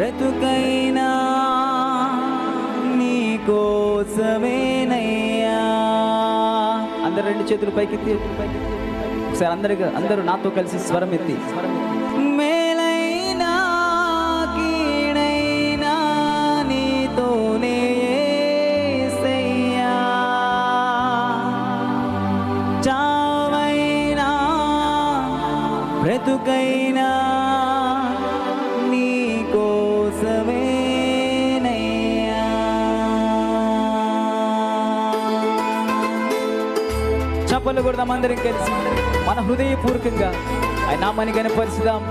బ్రతుకైనా నీ కోసమేనయ్యా అందరు రెండు చేతులు పైకెత్తి ఒకసారి అందరు అందరూ నాతో కలిసి స్వరం ఎత్తి. మేలైనా కీడైనా నీతోనే యేసయ్యా. చావైనా బ్రతుకైనా చప్పలు కొడదాం అందరం కలిసి మన హృదయపూర్వకంగా ఆయన నామాన్ని కనపరుచుదాం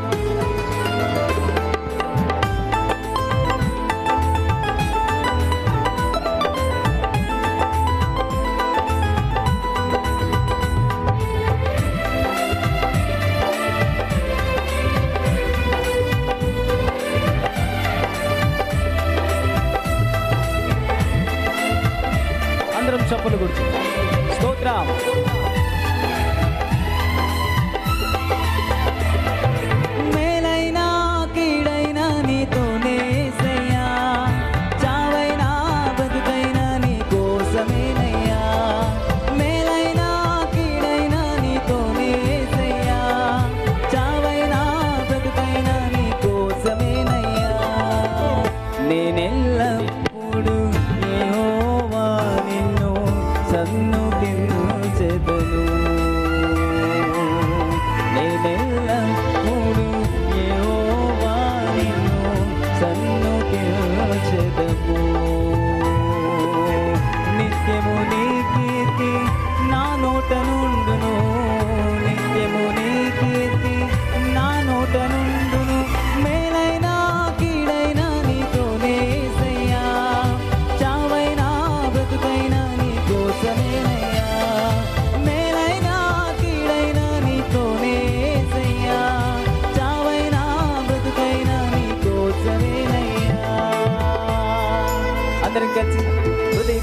అందరం చప్పలు కొడుతూ స్తోత్రం మేలైనా కీడైనా నీతోనే యేసయ్యా. చావైనా బతుకైనా నీ కోసమేనయ్యా. మేలైనా కీడైనా నీతోనే యేసయ్యా. చావైనా బతుకైనా నీ కోసమేనయ్యా. నేనెల్లప్పుడూ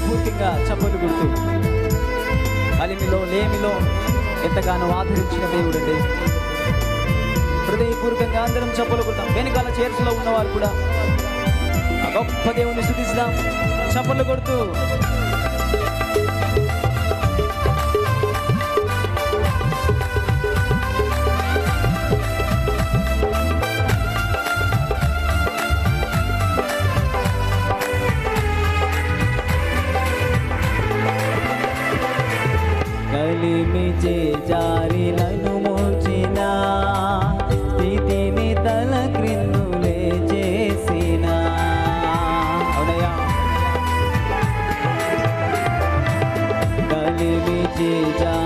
హృదయపూర్తిగా చప్పలు గుర్తు అలిమిలో లేమిలో ఎంతగానో ఆదరించిన దేవుడండి. హృదయపూర్వకంగా అందరం చప్పలు కొడతాం. వెనకాల చేర్చలో ఉన్నవారు కూడా గొప్ప దేవుని స్థుతిస్తాం. చప్పలు కొడుతూ కలిమి జారి మోచిన స్థితిని తల క్రిందులే చేసిన కలిమి జారి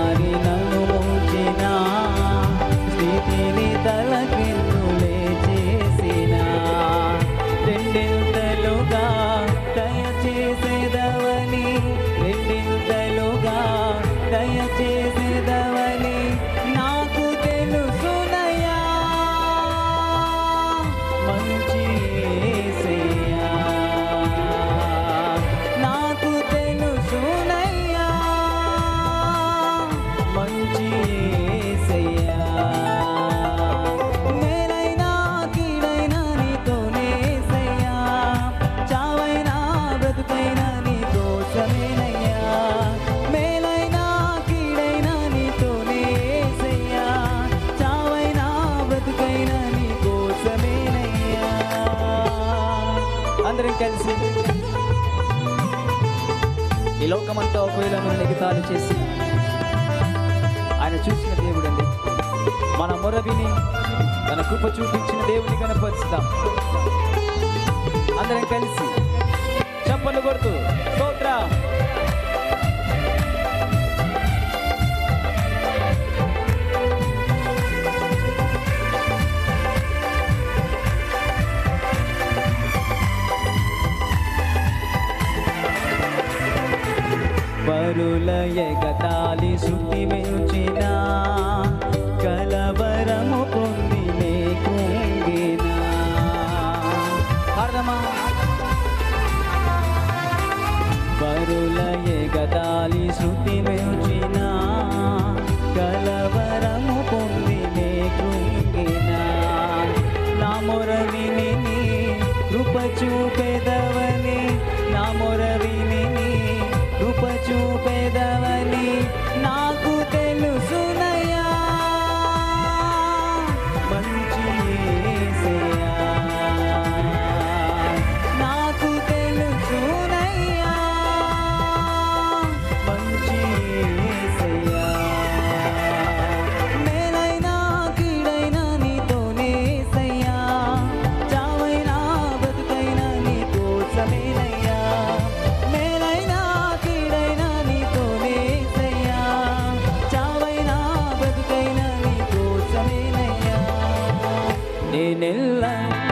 లోకమంతా ఒకవేళ మనల్ని చేసి ఆయన చూసిన దేవుడండి. మన మొర విని తన కృప చూపించిన దేవుని కనపరుస్తాం అందరం కలిసి చప్పలు కొడుతూ స్తోత్రం. పరుల ఎగతాళి శృతి మించిన కలవరము పొంది నే పరుల ఎగతాళి శృతి మించిన కలవరము పొంది నే నా మొర కృప చూపెదవని in the land.